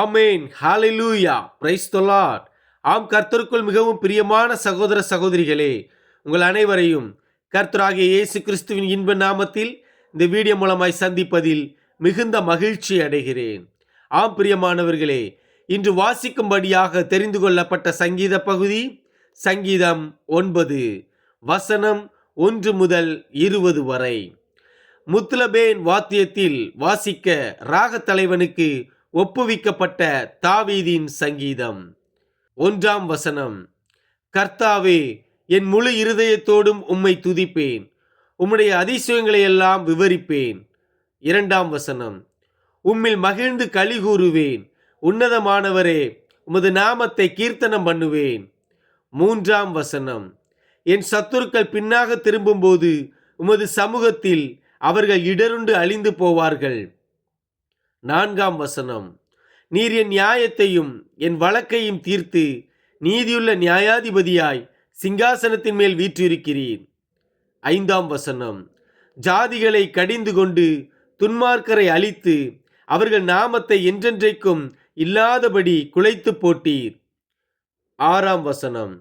ஆமேன். Hallelujah price ஆம் கர்த்தருக்குள் மிகவும் பிரியமான சகோதர சகோதரிகளே உங்கள் அனைவரையும் கர்த்தராகிய இயேசு கிறிஸ்துவின் இன்ப நாமத்தில் இந்த வீடியோ மூலமாய் சந்திப்பதில் மிகுந்த மகிழ்ச்சி அடைகிறேன். ஆம் பிரியமானவர்களே இன்று வாசிக்கும்படியாக தெரிந்து கொள்ளப்பட்ட சங்கீத பகுதி சங்கீதம் ஒன்பது வசனம் ஒன்று முதல் இருபது வரை. முத்துலபேன் வாத்தியத்தில் வாசிக்க ராகத் தலைவனுக்கு ஒப்புவிக்கப்பட்ட தாவீதின் சங்கீதம். ஒன்றாம் வசனம். கர்த்தாவே என் முழு இருதயத்தோடும் உம்மை துதிப்பேன். உம்முடைய அதிசயங்களை எல்லாம் விவரிப்பேன். இரண்டாம் வசனம். உம்மில் மகிழ்ந்து களி கூறுவேன். உன்னதமானவரே உமது நாமத்தை கீர்த்தனம் பண்ணுவேன். மூன்றாம் வசனம். என் சத்துருக்கள் பின்னாக திரும்பும்போது உமது சமூகத்தில் அவர்கள் இடருண்டு அழிந்து போவார்கள். நான்காம் வசனம். நீர் என் நியாயத்தையும் என் வழக்கையும் தீர்த்து நீதியுள்ள நியாயாதிபதியாய் சிங்காசனத்தின் மேல் வீற்றிருக்கிறீர். ஐந்தாம் வசனம். ஜாதிகளை கடிந்து கொண்டு துன்மார்க்கரை அழித்து அவர்கள் நாமத்தை என்றென்றைக்கும் இல்லாதபடி குலைத்து போட்டீர். ஆறாம் வசனம்.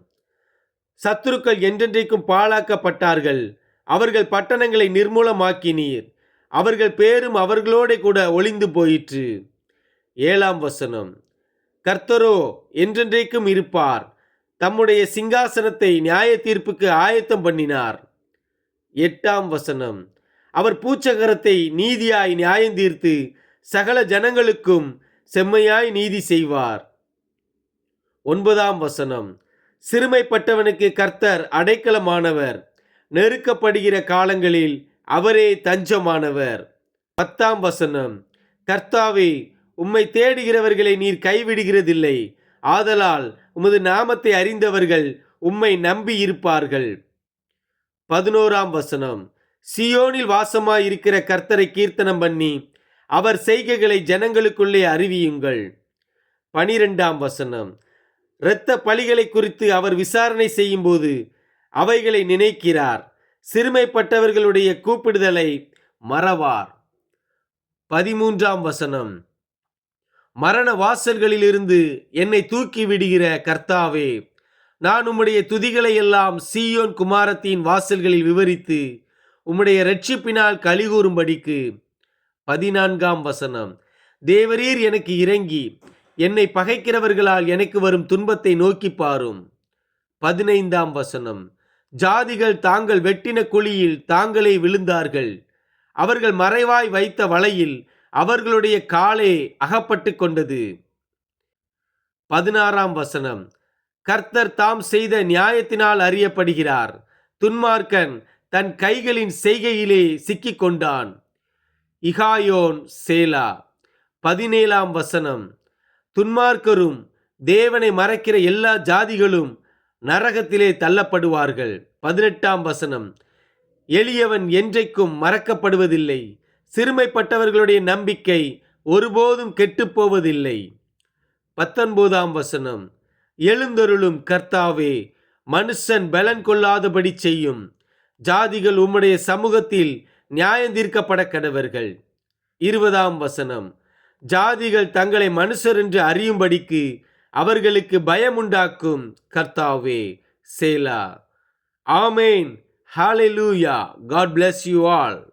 சத்துருக்கள் என்றென்றைக்கும் பாழாக்கப்பட்டார்கள். அவர்கள் பட்டணங்களை நிர்மூலமாக்கினீர். அவர்கள் பேரும் அவர்களோட கூட ஒளிந்து போயிற்று. ஏழாம் வசனம். கர்த்தரோ என்றென்றைக்கும் இருப்பார். தம்முடைய சிங்காசனத்தை நியாய தீர்ப்புக்கு ஆயத்தம் பண்ணினார். எட்டாம் வசனம். அவர் பூச்சகரத்தை நீதியாய் நியாயம் தீர்த்து சகல ஜனங்களுக்கும் செம்மையாய் நீதி செய்வார். ஒன்பதாம் வசனம். சிறுமைப்பட்டவனுக்கு கர்த்தர் அடைக்கலமானவர். நெருக்கப்படுகிற காலங்களில் அவரே தஞ்சமானவர். பத்தாம் வசனம். கர்த்தாவே உம்மை தேடுகிறவர்களை நீர் கைவிடுகிறதில்லை. ஆதலால் உமது நாமத்தை அறிந்தவர்கள் உம்மை நம்பி இருப்பார்கள் பதினோராம் வசனம். சியோனில் வாசமாயிருக்கிற கர்த்தரை கீர்த்தனம் பண்ணி அவர் செய்கைகளை ஜனங்களுக்குள்ளே அறிவியுங்கள். பனிரெண்டாம் வசனம். இரத்த பலிகளை குறித்து அவர் விசாரணை செய்யும்போது அவைகளை நினைக்கிறார். சிறுமைப்பட்டவர்களுடைய கூப்பிடுதலை மறவார். பதிமூன்றாம் வசனம். மரண வாசல்களிலிருந்து என்னை தூக்கி விடுகிற கர்த்தாவே நான் உம்முடைய துதிகளை எல்லாம் சீயோன் குமாரத்தின் வாசல்களில் விவரித்து உம்முடைய ரட்சிப்பினால் கலிகூறும்படிக்கு. பதினான்காம் வசனம். தேவரீர் எனக்கு இறங்கி என்னை பகைக்கிறவர்களால் எனக்கு வரும் துன்பத்தை நோக்கி பாரும். பதினைந்தாம் வசனம். ஜாதிகள் தாங்கள் வெட்டின குழியில் தாங்களே விழுந்தார்கள். அவர்கள் மறைவாய் வைத்த வலையில் அவர்களுடைய காலே அகப்பட்டு கொண்டது. பதினாறாம் வசனம். கர்த்தர் தாம் செய்த நியாயத்தினால் அறியப்படுகிறார். துன்மார்க்கன் தன் கைகளின் செய்கையிலே சிக்கிக் கொண்டான். இகாயோன் சேலா. பதினேழாம் வசனம். துன்மார்க்கரும் தேவனை மறைக்கிற எல்லா ஜாதிகளும் நரகத்திலே தள்ளப்படுவார்கள். பதினெட்டாம் வசனம். எளியவன் என்றைக்கும் மறக்கப்படுவதில்லை. சிறுமைப்பட்டவர்களுடைய நம்பிக்கை ஒருபோதும் கெட்டுப்போவதில்லை. பத்தொன்பதாம் வசனம். எழுந்தருளும் கர்த்தாவே மனுஷன் பலன் கொள்ளாதபடி செய்யும். ஜாதிகள் உம்முடைய சமூகத்தில் நியாயம் தீர்க்கப்பட கடவர்கள். இருபதாம் வசனம். ஜாதிகள் தங்களை மனுஷர் என்று அறியும்படிக்கு அவர்களுக்கு பயமுண்டாக்கும் கர்த்தாவே சேலா. ஆமேன். ஹாலெலூயா காட் பிளஸ் யூ ஆல்